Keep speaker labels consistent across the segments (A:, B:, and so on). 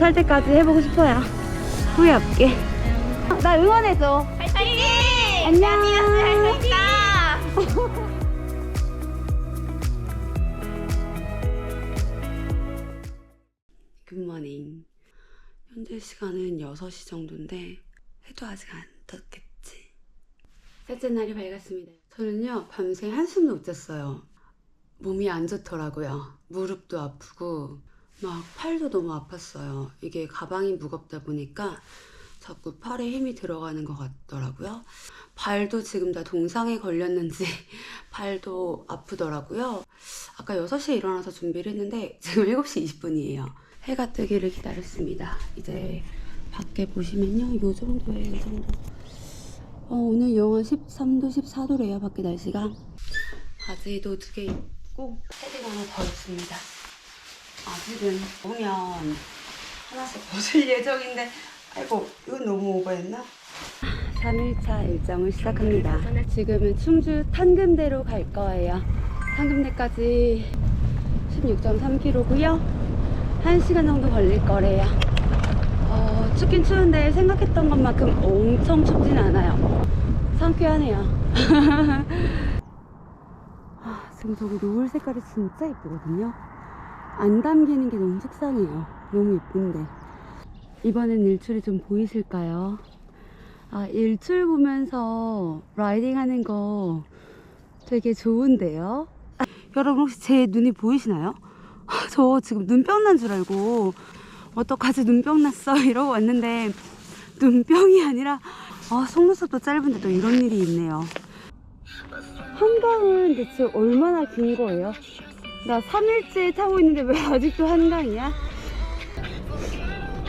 A: 못할 때까지 해보고 싶어요. 후회 없게. 나 응원해줘.
B: 파이팅!
A: 안녕.
B: 할수 있다!
A: 굿모닝. 현재 시간은 6시 정도인데 해도 아직 안 떴겠지. 셋째 날이 밝았습니다. 저는요 밤새 한숨도 못 잤어요. 몸이 안 좋더라고요. 무릎도 아프고 막 팔도 너무 아팠어요. 이게 가방이 무겁다 보니까 자꾸 팔에 힘이 들어가는 것 같더라고요. 발도 지금 다 동상에 걸렸는지 발도 아프더라고요. 아까 6시에 일어나서 준비를 했는데 지금 7시 20분이에요. 해가 뜨기를 기다렸습니다. 이제 밖에 보시면요. 요 정도예요. 이 정도. 어, 오늘 영하 13도, 14도래요. 밖에 날씨가. 바지도 두 개 입고 패딩 하나 더 입습니다. 아직은 오면 하나씩 벗을 예정인데 아이고 이건 너무 오버했나? 3일차 일정을 시작합니다. 지금은 충주 탄금대로 갈 거예요. 탄금대까지 16.3km고요. 1시간 정도 걸릴 거래요. 어, 춥긴 추운데 생각했던 것만큼 엄청 춥진 않아요. 상쾌하네요. 아, 지금 저기 노을 색깔이 진짜 예쁘거든요. 안 담기는 게 너무 속상해요. 너무 예쁜데. 이번엔 일출이 좀 보이실까요? 아, 일출 보면서 라이딩 하는 거 되게 좋은데요? 아, 여러분 혹시 제 눈이 보이시나요? 아, 저 지금 눈병 난 줄 알고 어떡하지 눈병 났어 이러고 왔는데 눈병이 아니라 아, 속눈썹도 짧은데 또 이런 일이 있네요. 한강은 대체 얼마나 긴 거예요? 나 3일째 타고 있는데 왜 아직도 한강이야?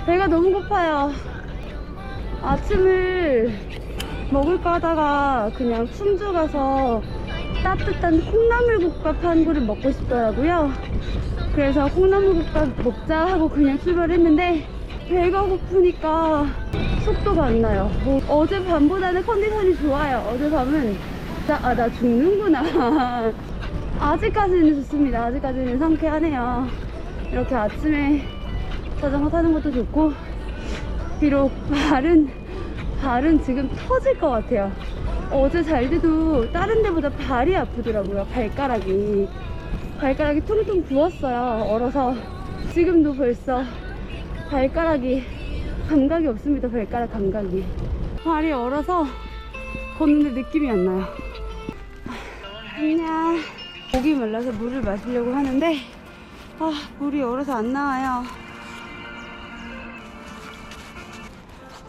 A: 배가 너무 고파요. 아침을 먹을까 하다가 그냥 충주 가서 따뜻한 콩나물국밥 한 그릇 먹고 싶더라고요. 그래서 콩나물국밥 먹자 하고 그냥 출발했는데 배가 고프니까 속도가 안 나요. 뭐 어제 밤보다는 컨디션이 좋아요. 어제 밤은 나, 아, 나 죽는구나. 아직까지는 좋습니다. 아직까지는 상쾌하네요. 이렇게 아침에 자전거 타는 것도 좋고 비록 발은 발은 지금 터질 것 같아요. 어제 잘 때도 다른 데보다 발이 아프더라고요. 발가락이 발가락이 퉁퉁 부었어요. 얼어서 지금도 벌써 발가락이 감각이 없습니다. 발가락 감각이 발이 얼어서 걷는데 느낌이 안 나요. 안녕. 목이 말라서 물을 마시려고 하는데 아 물이 얼어서 안 나와요.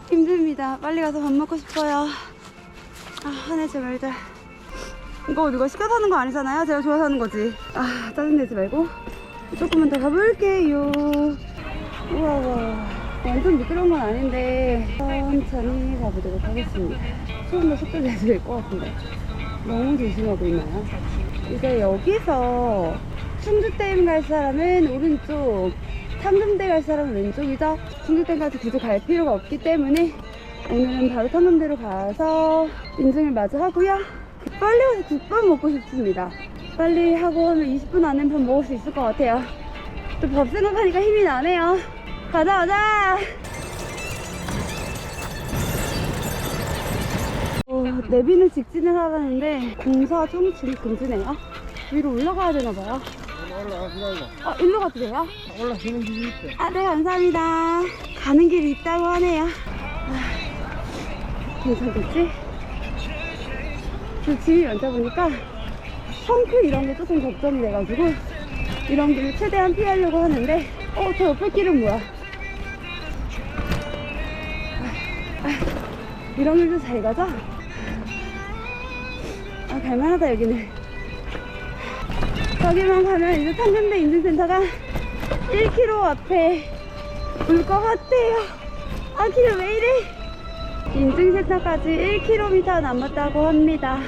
A: 힘듭니다. 빨리 가서 밥 먹고 싶어요. 아, 화내지 말자. 이거 누가 시켜서 하는 거 아니잖아요? 제가 좋아서 하는 거지. 아, 짜증내지 말고. 조금만 더 가볼게요. 우와, 와. 완전 미끄러운 건 아닌데, 천천히 가보도록 하겠습니다. 조금 더 속도 내도 될것 같은데. 너무 조심하고 있나요? 이제 여기서 충주댐 갈 사람은 오른쪽, 탕금대 갈 사람은 왼쪽이죠. 충주댐까지 굳이 갈 필요가 없기 때문에 오늘은 바로 탕금대로 가서 인증을 마저 하고요. 빨리 가서 국밥 먹고 싶습니다. 빨리 하고 하면 20분 안에 밥 먹을 수 있을 것 같아요. 또 밥 생각하니까 힘이 나네요. 가자, 가자! 어, 내비는 직진을 하라는데 공사 중 지금 금지네요. 위로 올라가야 되나봐요.
C: 올라가시라고.
A: 어, 일로 가도 돼요?
C: 올라가는 길이 있대.
A: 아, 네, 감사합니다. 가는 길이 있다고 하네요. 아, 괜찮겠지? 저 짐이 많다 보니까 펑크 이런 게 조금 걱정이 돼가지고 이런 길을 최대한 피하려고 하는데 어, 저 옆에 길은 뭐야? 아, 아, 이런 길도 잘 가죠? 아, 갈만하다, 여기는. 저기만 가면 이제 탄근대 인증센터가 1km 앞에 올 것 같아요. 아, 길 왜 이래? 인증센터까지 1km 남았다고 합니다.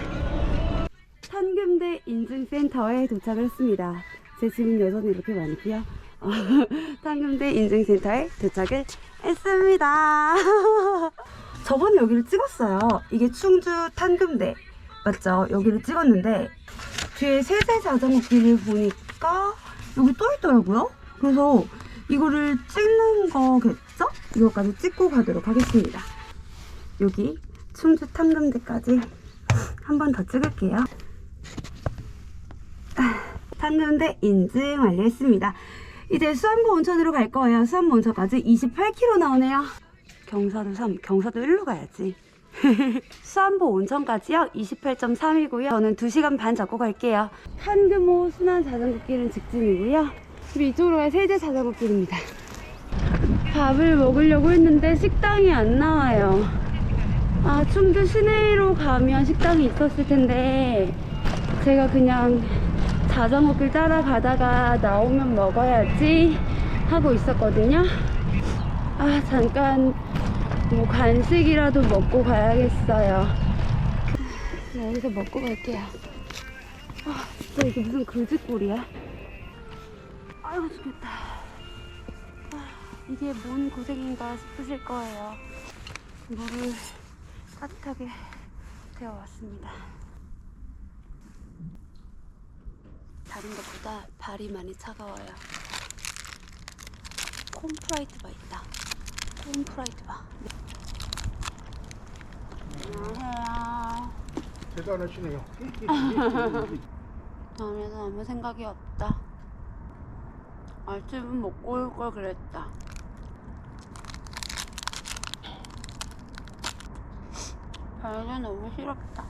A: 탄금대 인증센터에 도착을 했습니다. 제 짐은 여전히 이렇게 많고요. 어, 탄금대 인증센터에 도착을 했습니다. 저번에 여기를 찍었어요. 이게 충주 탄금대 맞죠? 여기를 찍었는데 뒤에 세세 자전거 길을 보니까 여기 또 있더라고요. 그래서 이거를 찍는 거겠죠? 이거까지 찍고 가도록 하겠습니다. 여기 충주 탕금대까지 한 번 더 찍을게요. 아, 탕금대 인증 완료했습니다. 이제 수안보 온천으로 갈 거예요. 수안보 온천까지 28km 나오네요. 경사도 3, 경사도 1로 가야지. 수안보 온천까지요. 28.3이고요. 저는 2시간 반 잡고 갈게요. 한금호 순환 자전거 길은 직진이고요. 그리고 이쪽으로 가야 세제 자전거 길입니다. 밥을 먹으려고 했는데 식당이 안 나와요. 아, 충주 시내로 가면 식당이 있었을 텐데 제가 그냥 자전거 길 따라가다가 나오면 먹어야지 하고 있었거든요. 아, 잠깐 뭐 간식이라도 먹고 가야겠어요. 네, 여기서 먹고 갈게요. 아, 진짜 이게 무슨 그지꼴이야? 아이고, 죽겠다. 아, 이게 뭔 고생인가 싶으실 거예요. 물을 따뜻하게 데워왔습니다. 다른 것보다 발이 많이 차가워요. 콤프라이트 바 있다. 콤프라이트 바. 안녕하세요.
C: 대단하시네요.
A: 다음에는 아무 생각이 없다. 알집은 먹고 올 걸 그랬다. 발이 너무 시렵다.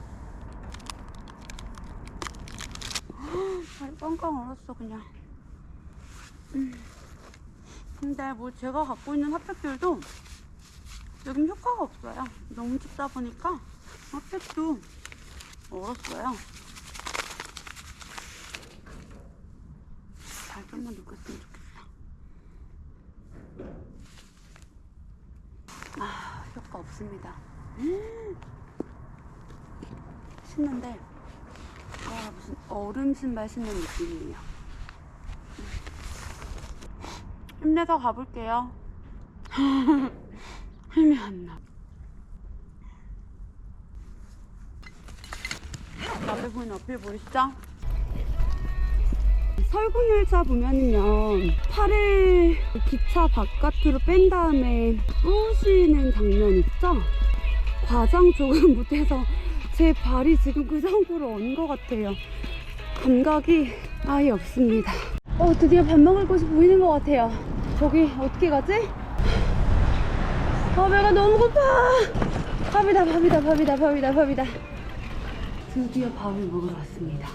A: 발이 빵빵 얼었어 그냥. 음. 근데 뭐 제가 갖고 있는 핫팩들도 지금 효과가 없어요. 너무 춥다 보니까 핫팩도 얼었어요. 잘 좀만 녹였으면 좋겠다. 아, 효과 없습니다. 음. 신는데, 와, 무슨 얼음 신발 신는 느낌이에요. 힘내서 가볼게요. 힘이 안 나. 앞에 보이는 어필 보이시죠? 설국열차 보면은요 팔을 기차 바깥으로 뺀 다음에 부으시는 장면 있죠? 과장 조금 못해서 제 발이 지금 그 정도로 언것 같아요 감각이 아예 없습니다 어 드디어 밥 먹을 곳이 보이는 것 같아요 저기 어떻게 가지? 아 배가 너무 고파. 밥이다 밥이다 밥이다 밥이다 밥이다. 드디어 밥을 먹으러 왔습니다.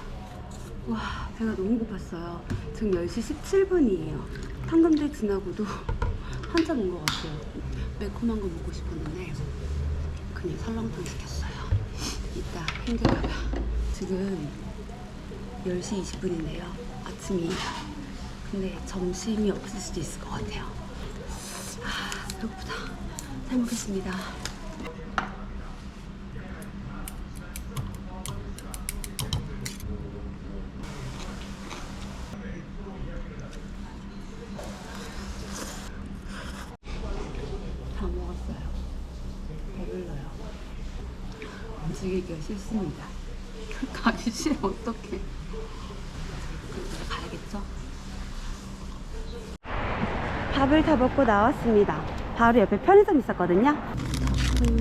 A: 와 배가 너무 고팠어요. 지금 10시 17분이에요. 탕감대 지나고도 한참 온 것 같아요. 매콤한 거 먹고 싶었는데 그냥 설렁탕 시켰어요. 이따 힘들까봐 지금 10시 20분인데요. 아침이에요 근데 점심이 없을 수도 있을 것 같아요 아 배고프다 잘 먹겠습니다 다 먹었어요. 배불러요. 움직이기가 싫습니다. 가기 싫어, 어떡해. 가야겠죠? 밥을 다 먹고 나왔습니다. 바로 옆에 편의점 있었거든요. 음,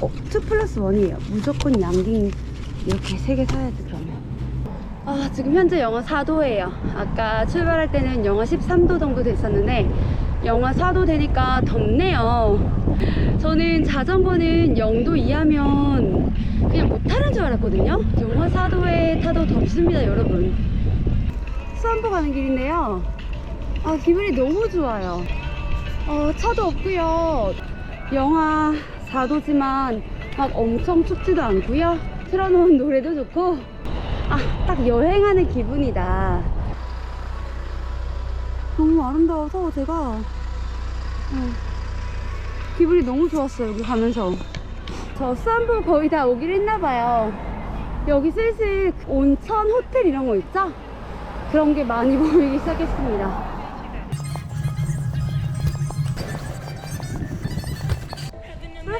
A: 어, 2 플러스 1이에요. 무조건 양갱 이렇게 3개 사야지, 그러면. 아, 지금 현재 영하 4도예요. 아까 출발할 때는 영하 13도 정도 됐었는데, 영하 4도 되니까 덥네요. 저는 자전거는 0도 이하면 그냥 못 타는 줄 알았거든요. 영하 4도에 타도 덥습니다, 여러분. 수안보 가는 길인데요. 아, 기분이 너무 좋아요. 어, 차도 없고요. 영하 4도지만 막 엄청 춥지도 않고요. 틀어놓은 노래도 좋고, 아, 딱 여행하는 기분이다. 너무 아름다워서 제가 음, 기분이 너무 좋았어요 여기 가면서 저 수안보 거의 다 오긴 했나봐요 여기 슬슬 온천 호텔 이런 거 있죠? 그런 게 많이 보이기 시작했습니다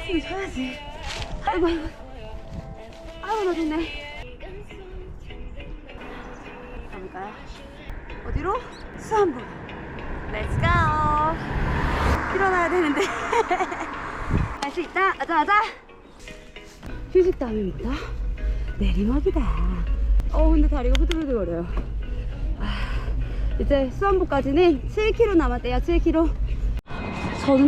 A: 플러스는 쳐야지 아이고 아이고 아이고 나 좋네 가볼까요? 어디로? 수안부. Go. 일어나야 되는데. 할 수 있다. 아자 아자. 휴식 다음입니다. 내리막이다. 어 근데 다리가 후들후들거려요. 아, 이제 수안부까지는 7km 남았대요. 7km.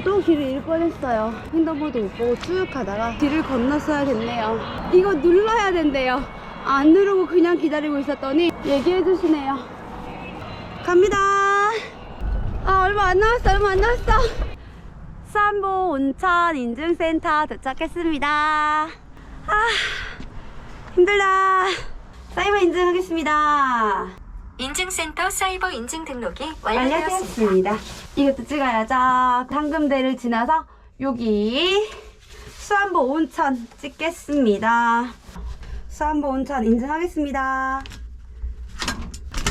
A: 또 길을 잃을 뻔했어요. 횡단보도 못 보고 쭉 가다가 길을 건넜어야겠네요. 이거 눌러야 된대요. 안 누르고 그냥 기다리고 있었더니 얘기해 주시네요. 갑니다. 아 얼마 안 남았어. 얼마 안 남았어. 수안보 온천 인증센터 도착했습니다. 아 힘들다. 사이버 인증하겠습니다.
B: 인증센터 사이버 인증 등록이 완료되었습니다.
A: 완료되었습니다. 이것도 찍어야죠. 당금대를 지나서 여기 수안보 온천 찍겠습니다. 수안보 온천 인증하겠습니다.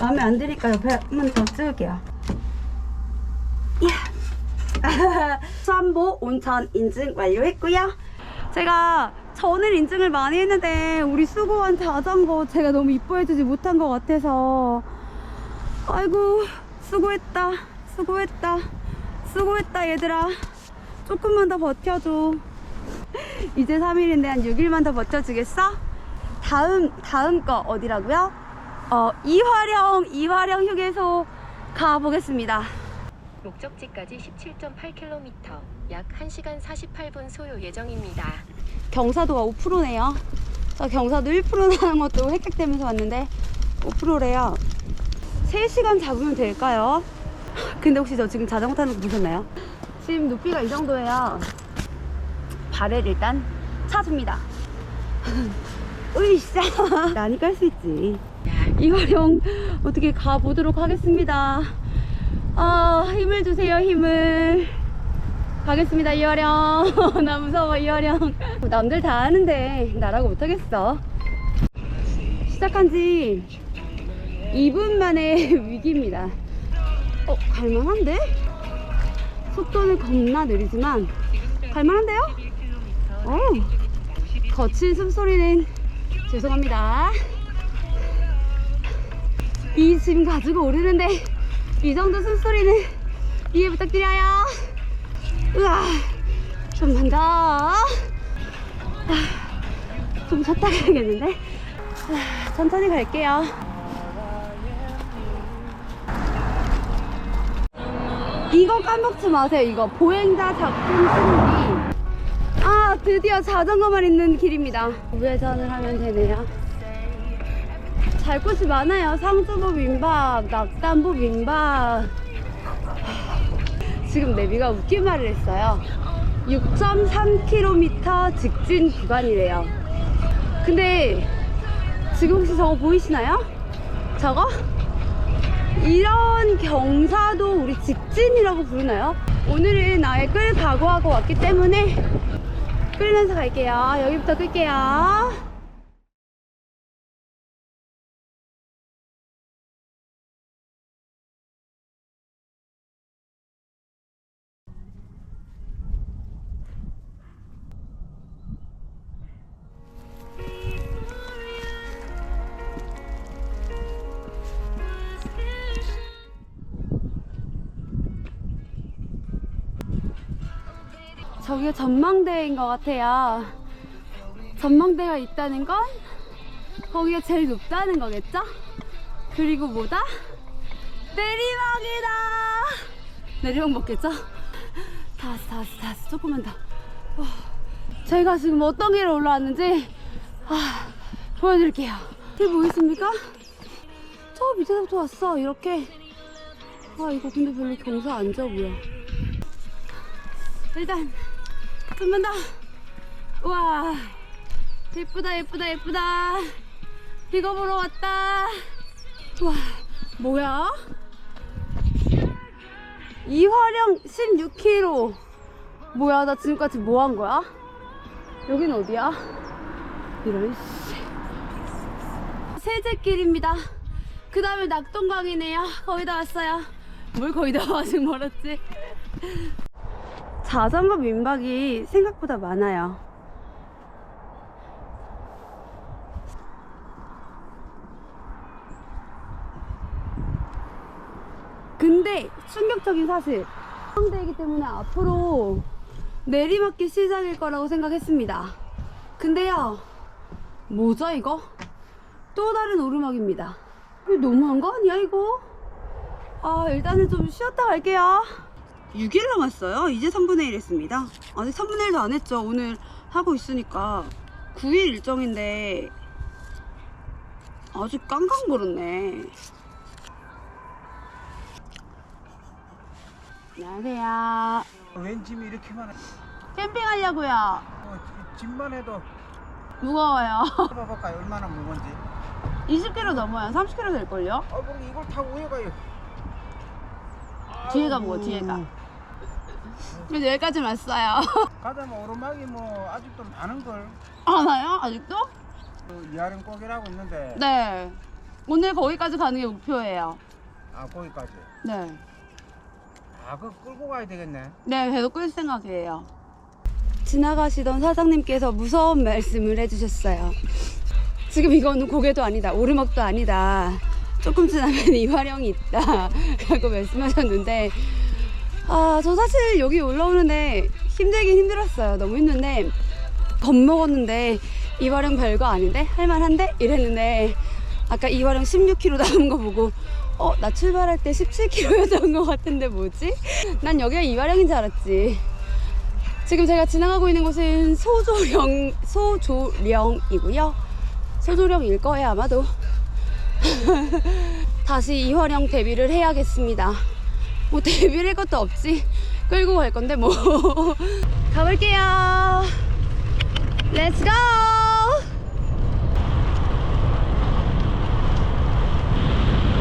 A: 마음에 안 드니까 옆에 한 번 더 찍을게요. 이야. 수안보 온천 인증 완료했고요. 제가 전을 인증을 많이 했는데 우리 수고한 자전거 제가 너무 이뻐해주지 못한 것 같아서 아이고 수고했다 수고했다 수고했다 얘들아 조금만 더 버텨줘 이제 3일인데 한 6일만 더 버텨주겠어? 다음 다음 거 어디라고요? 어 이화령 이화령 휴게소 가보겠습니다
B: 목적지까지 17.8km, 약 1시간 48분 소요 예정입니다.
A: 경사도가 5%네요 저 경사도 1% 나는 것도 획득되면서 왔는데 5%래요 3시간 잡으면 될까요? 근데 혹시 저 지금 자전거 타는 거 보셨나요? 지금 높이가 이 정도예요. 발을 일단 차줍니다. 으이씨. 나니까 할 수 있지. 이화령 어떻게 가보도록 하겠습니다. 아 힘을 주세요 힘을. 가겠습니다 이화령. 나 무서워 이화령. 남들 다 하는데 나라고 못하겠어. 시작한 지 2분 만에 위기입니다 어 갈만한데? 속도는 겁나 느리지만 갈만한데요? 어 거친 숨소리는 죄송합니다 이 짐 가지고 오르는데 이 정도 숨소리는 이해 부탁드려요 으아 좀만 더. 아, 좀 쉬었다 가야겠는데? 아, 천천히 갈게요. 이거 까먹지 마세요. 이거 보행자 작품 승리. 아 드디어 자전거만 있는 길입니다. 우회전을 하면 되네요. 잘 곳이 많아요. 상주부 민박, 낙담부 민박. 지금 내비가 웃긴 말을 했어요. 6.3km 직진 구간이래요. 근데 지금 혹시 저거 보이시나요? 저거? 이런 경사도 우리 직진이라고 부르나요? 오늘은 아예 끌 각오하고 왔기 때문에 끌면서 갈게요. 여기부터 끌게요. 저기가 전망대인 것 같아요. 전망대가 있다는 건 거기가 제일 높다는 거겠죠? 그리고 뭐다? 내리막이다! 내리막 먹겠죠? 다 왔어, 다 왔어, 다 왔어. 조금만 더. 와, 제가 지금 어떤 길을 올라왔는지 아, 보여드릴게요. 길 보이십니까? 저 밑에서부터 왔어, 이렇게. 아, 이거 근데 별로 경사 안 좋아 보여. 일단 좀만 더. 우와. 예쁘다, 예쁘다, 예쁘다. 이거 보러 왔다. 와, 뭐야? 이화령 16km. 뭐야, 나 지금까지 뭐 한 거야? 여긴 어디야? 이런, 씨. 세제길입니다. 그 다음에 낙동강이네요. 거의 다 왔어요. 뭘 거의 다 와, 아직 멀었지. 자전거 민박이 생각보다 많아요. 근데 충격적인 사실 상대이기 때문에 앞으로 내리막길 시작일 거라고 생각했습니다. 근데요, 뭐죠 이거? 또 다른 오르막입니다. 너무한 거 아니야 이거? 아 일단은 좀 쉬었다 갈게요. 6일 남았어요. 이제 3분의 1 했습니다. 아직 3분의 1도 안 했죠. 오늘 하고 있으니까 9일 일정인데 아주 깡깡 벌었네. 안녕하세요.
C: 웬 짐이 이렇게 많아?
A: 캠핑하려고요.
C: 어, 이 짐만 해도
A: 무거워요.
C: 봐볼까요? 얼마나 무거운지.
A: 20kg 넘어요. 30kg 될걸요?
C: 아, 그럼 이걸 타고 왜 가요?
A: 뒤에가. 뭐, 뒤에가. 그래서 여기까지 왔어요.
C: 가자면 오르막이 뭐 아직도 많은 걸.
A: 하나요? 아직도?
C: 그 이하령 꼭이라고 있는데.
A: 네. 오늘 거기까지 가는 게 목표예요.
C: 아 거기까지.
A: 네.
C: 아 그거 끌고 가야 되겠네.
A: 네, 계속 끌 생각이에요. 지나가시던 사장님께서 무서운 말씀을 해주셨어요. 지금 이거는 고개도 아니다, 오르막도 아니다. 조금 지나면 이화령이 있다. 라고 말씀하셨는데, 아, 저 사실 여기 올라오는데 힘들긴 힘들었어요. 너무 힘든데, 겁먹었는데, 이화령 별거 아닌데? 할만한데? 이랬는데, 아까 이화령 16km 남은 거 보고, 어, 나 출발할 때 17km였던 것 같은데 뭐지? 난 여기가 이화령인 줄 알았지. 지금 제가 지나가고 있는 곳은 소조령, 소조령이고요. 소조령일 거예요, 아마도. 다시 이화령 데뷔를 해야겠습니다. 뭐 데뷔를 할 것도 없지. 끌고 갈 건데 뭐. 가볼게요. 렛츠 고!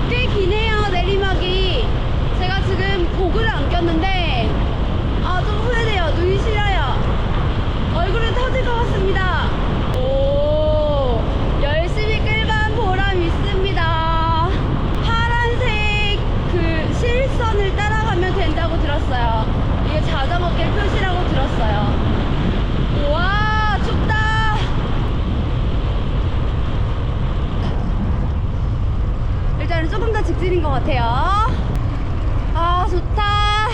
A: 꽤 기네요 내리막이 제가 지금 고글을 안 꼈는데 아 좀 후회돼요 눈이 시려요 얼굴은 터질 것 같습니다 오 열심히 끌만 보람 있습니다 파란색 그 실선을 따라가면 된다고 들었어요 이게 자전거 길 표시라고 들었어요 우와 춥다 일단은 조금 더 직진인 것 같아요. 아, 좋다.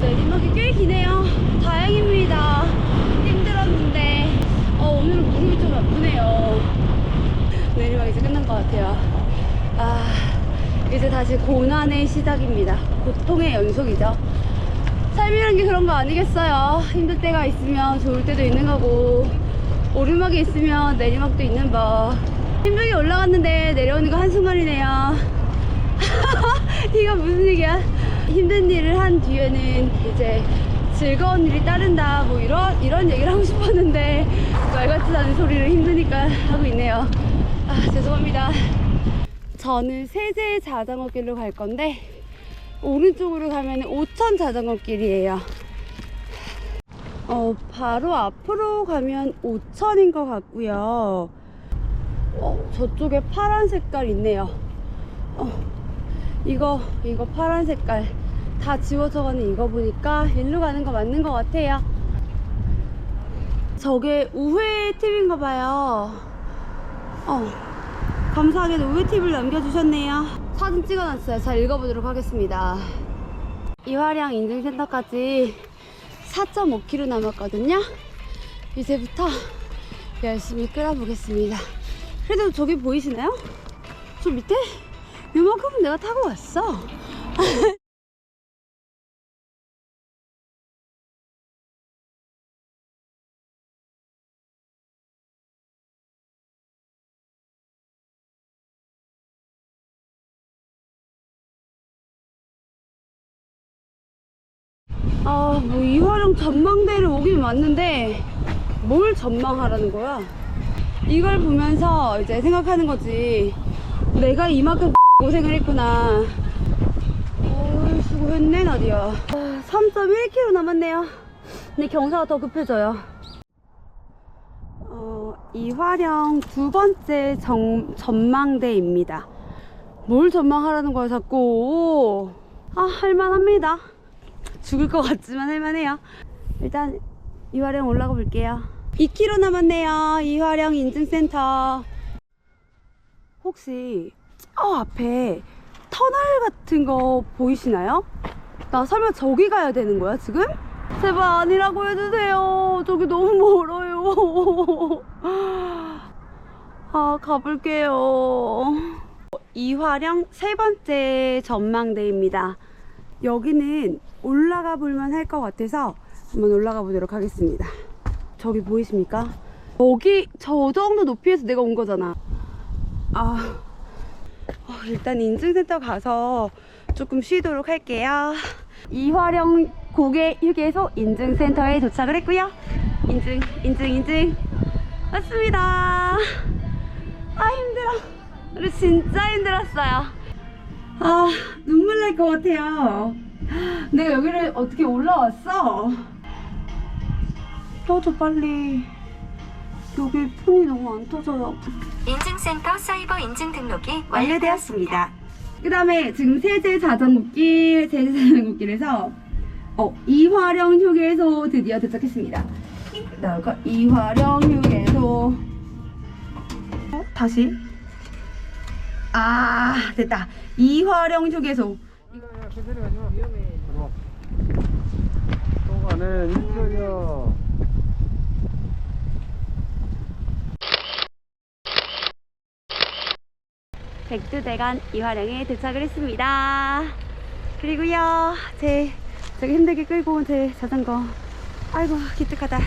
A: 내리막이 꽤 기네요. 다행입니다. 힘들었는데, 어, 오늘은 무릎이 좀 아프네요. 내리막 이제 끝난 것 같아요. 아, 이제 다시 고난의 시작입니다. 고통의 연속이죠. 삶이란 게 그런 거 아니겠어요. 힘들 때가 있으면 좋을 때도 있는 거고, 오르막이 있으면 내리막도 있는 법. 힘들게 올라갔는데 내려오는 거 한순간이네요. 이거 무슨 얘기야? 힘든 일을 한 뒤에는 이제 즐거운 일이 따른다. 뭐 이런, 이런 얘기를 하고 싶었는데, 말 같지도 않은 소리를 힘드니까 하고 있네요. 아, 죄송합니다. 저는 세제 자전거 길로 갈 건데, 오른쪽으로 가면 5천 자전거 길이에요. 어, 바로 앞으로 가면 5천인 것 같고요. 어, 저쪽에 파란 색깔 있네요. 어, 이거, 이거 파란 색깔. 다 지워져 가는 이거 보니까 일로 가는 거 맞는 것 같아요. 저게 우회 팁인가 봐요. 어, 감사하게도 우회 팁을 남겨주셨네요. 사진 찍어놨어요. 잘 읽어보도록 하겠습니다. 이화량 인증센터까지 4.5km 남았거든요. 이제부터 열심히 끌어보겠습니다. 그래도 저기 보이시나요? 저 밑에? 요만큼은 내가 타고 왔어. 전망대를 오긴 왔는데 뭘 전망하라는 거야? 이걸 보면서 이제 생각하는 거지. 내가 이만큼 고생을 했구나. 어, 수고했네, 나디야. 아, 3.1km 남았네요. 근데 경사가 더 급해져요. 어, 이화령 두 번째 정, 전망대입니다. 뭘 전망하라는 거야, 자꾸. 아, 할만합니다. 죽을 것 같지만 할만해요. 일단 이화령 올라가 볼게요. 2km 남았네요. 이화령 인증센터. 혹시 저 앞에 터널 같은 거 보이시나요? 나 설마 저기 가야 되는 거야 지금? 제발 아니라고 해주세요. 저기 너무 멀어요. 아 가볼게요. 이화령 세 번째 전망대입니다. 여기는 올라가 볼만 할 것 같아서 한번 올라가 보도록 하겠습니다. 저기 보이십니까? 여기 저 정도 높이에서 내가 온 거잖아. 아, 어, 일단 인증센터 가서 조금 쉬도록 할게요. 이화령 고개 휴게소 인증센터에 도착을 했고요. 인증, 인증, 인증. 왔습니다. 아, 힘들어. 우리 진짜 힘들었어요. 아, 눈물 날 것 같아요. 내가 여기를 어떻게 올라왔어? 터져, 빨리. 여기 폰이 너무 안 터져요.
B: 인증센터 사이버 인증 등록이
A: 완료되었습니다. 그 다음에 지금 세제 자전거길, 세제 자전거길에서 어, 이화령 휴게소 드디어 도착했습니다. 나가 이화령 휴게소. 어, 다시. 아, 됐다. 이화령 휴게소.
C: 그대로 가지 마. 위험해. 들어. 또 가네. 이쪽이요.
A: 백두대간 이화령에 도착을 했습니다. 그리고요, 제 저기 힘들게 끌고 온 제 자전거. 아이고, 기특하다.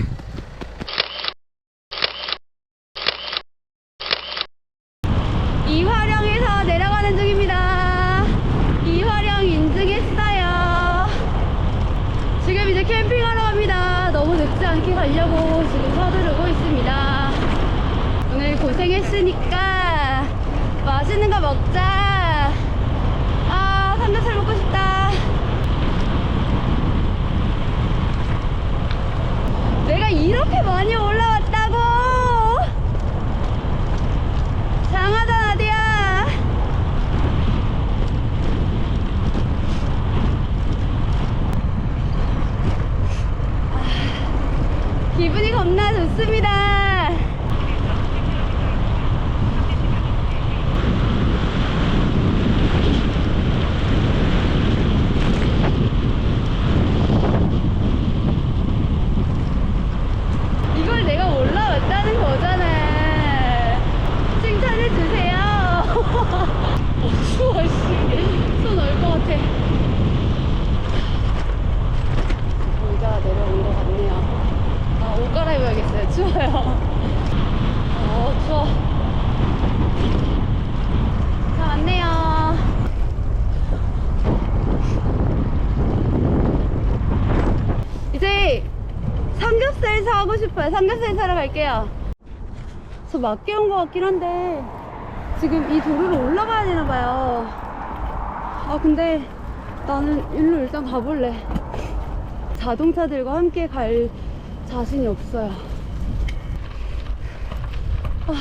A: 이화령에서 내려가는 중입니다. 이화령 인증했어요. 지금 이제 캠핑하러 갑니다. 너무 늦지 않게 가려고 지금 서두르고 있습니다. 오늘 고생했으니까 맛있는 거 먹자. 아, 삼겹살 먹고 싶다. 내가 이렇게 많이 올라왔다고! 장하단 어디야? 아, 기분이 겁나 좋습니다. 이걸 내가 올라왔다는 거잖아. 칭찬해 주세요. 어, 추워, 씨. 손얼것 같아. 여기가 내려온 것 같네요. 아, 옷 갈아입어야겠어요. 추워요. 어, 추워. 자, 왔네요. 이제 삼겹살 사고 싶어요. 삼겹살 사러 갈게요. 저 맞게 온 것 같긴 한데 지금 이 도로를 올라가야 되나 봐요. 아 근데 나는 일로 일단 가볼래. 자동차들과 함께 갈 자신이 없어요. 아.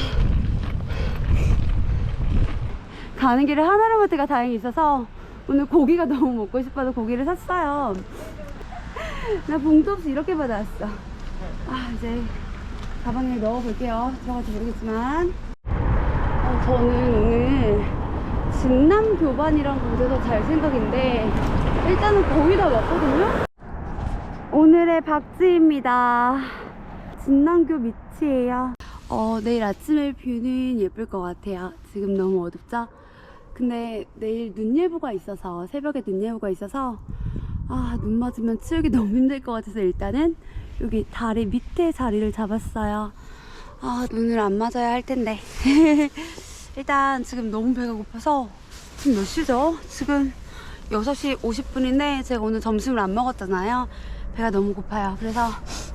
A: 가는 길에 하나로마트가 다행히 있어서 오늘 고기가 너무 먹고 싶어서 고기를 샀어요. 나 봉투 없이 이렇게 받아왔어. 아, 이제 가방에 넣어볼게요. 들어갈지 모르겠지만. 어, 저는 오늘 진남 교반이란 곳에서 잘 생각인데, 일단은 거의 다 왔거든요? 오늘의 박지입니다. 진남교 밑이에요. 어, 내일 아침에 뷰는 예쁠 것 같아요. 지금 너무 어둡죠? 근데 내일 눈 예보가 있어서, 새벽에 눈 예보가 있어서, 아, 눈 맞으면 치우기 너무 힘들 것 같아서 일단은 여기 다리 밑에 자리를 잡았어요. 아, 눈을 안 맞아야 할 텐데. 일단 지금 너무 배가 고파서 지금 몇 시죠? 지금 6시 50분인데 제가 오늘 점심을 안 먹었잖아요. 배가 너무 고파요. 그래서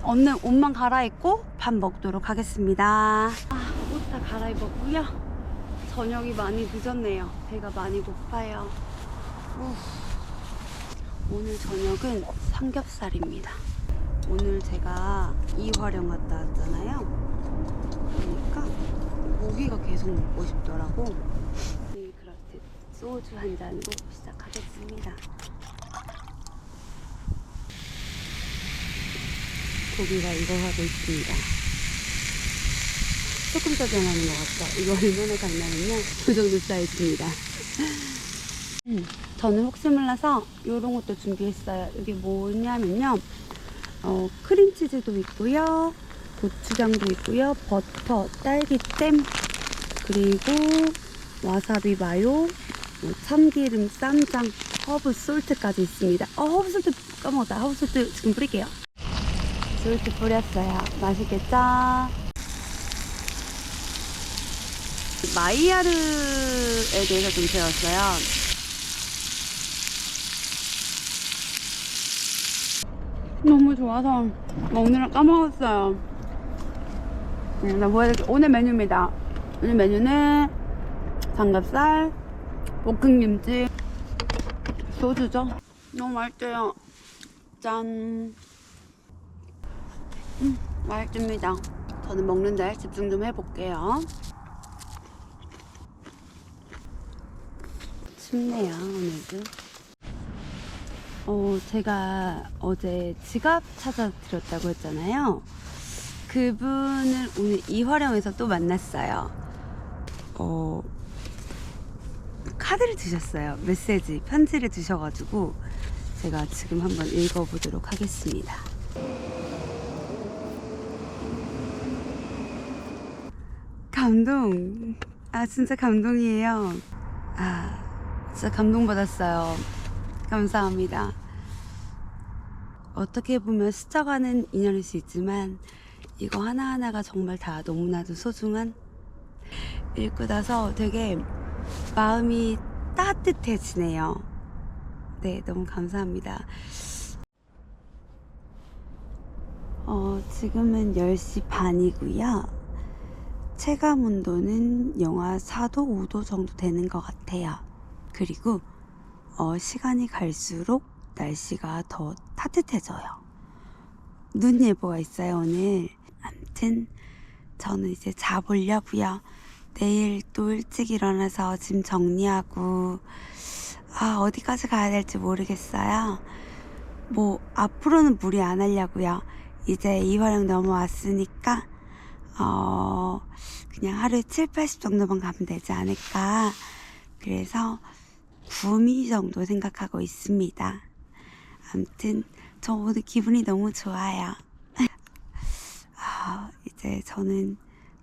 A: 얼른 옷만 갈아입고 밥 먹도록 하겠습니다. 아, 옷 다 갈아입었고요. 저녁이 많이 늦었네요. 배가 많이 고파요. 우. 오늘 저녁은 삼겹살입니다. 오늘 제가 이화령 갔다 왔잖아요. 그러니까 고기가 계속 먹고 싶더라고. 그렇듯 소주 한 잔으로 시작하겠습니다. 고기가 익어가고 있습니다. 조금 더 변하는 것 같죠. 이거 얼마나 강나면요. 그 정도 사이즈입니다. 음, 저는 혹시 몰라서 이런 것도 준비했어요. 이게 뭐냐면요. 어, 크림치즈도 있고요. 고추장도 있고요. 버터, 딸기잼, 그리고 와사비 마요, 뭐 참기름, 쌈장, 허브 솔트까지 있습니다. 어, 허브 솔트 까먹었다. 허브 솔트 지금 뿌릴게요. 솔트 뿌렸어요. 맛있겠죠? 마이야르에 대해서 좀 배웠어요. 너무 좋아서 먹느라 까먹었어요. 음, 나 보여드릴게요. 오늘 메뉴입니다. 오늘 메뉴는 삼겹살, 볶음김치, 소주죠. 너무 맛있어요. 짠. 음, 맛있습니다. 저는 먹는데 집중 좀 해볼게요. 춥네요, 오늘도. 어, 제가 어제 지갑 찾아드렸다고 했잖아요. 그분을 오늘 이화령에서 또 만났어요. 어, 카드를 주셨어요. 메시지, 편지를 주셔가지고 제가 지금 한번 읽어보도록 하겠습니다. 감동. 아, 진짜 감동이에요. 아, 진짜 감동받았어요. 감사합니다. 어떻게 보면 스쳐가는 인연일 수 있지만 이거 하나하나가 정말 다 너무나도 소중한 읽고 나서 되게 마음이 따뜻해지네요. 네, 너무 감사합니다. 어, 지금은 10시 반이고요. 체감 온도는 영하 4도, 5도 정도 되는 것 같아요. 그리고 어, 시간이 갈수록 날씨가 더 따뜻해져요. 눈 예보가 있어요, 오늘. 아무튼, 저는 이제 자보려고요. 내일 또 일찍 일어나서 짐 정리하고, 아, 어디까지 가야 될지 모르겠어요. 뭐, 앞으로는 무리 안 하려고요. 이제 이화령 넘어왔으니까, 어, 그냥 하루에 7, 80 정도만 가면 되지 않을까. 그래서, 구미 정도 생각하고 있습니다. 아무튼 저 오늘 기분이 너무 좋아요. 아, 이제 저는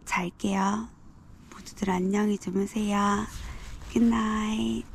A: 잘게요. 모두들 안녕히 주무세요. 굿나잇.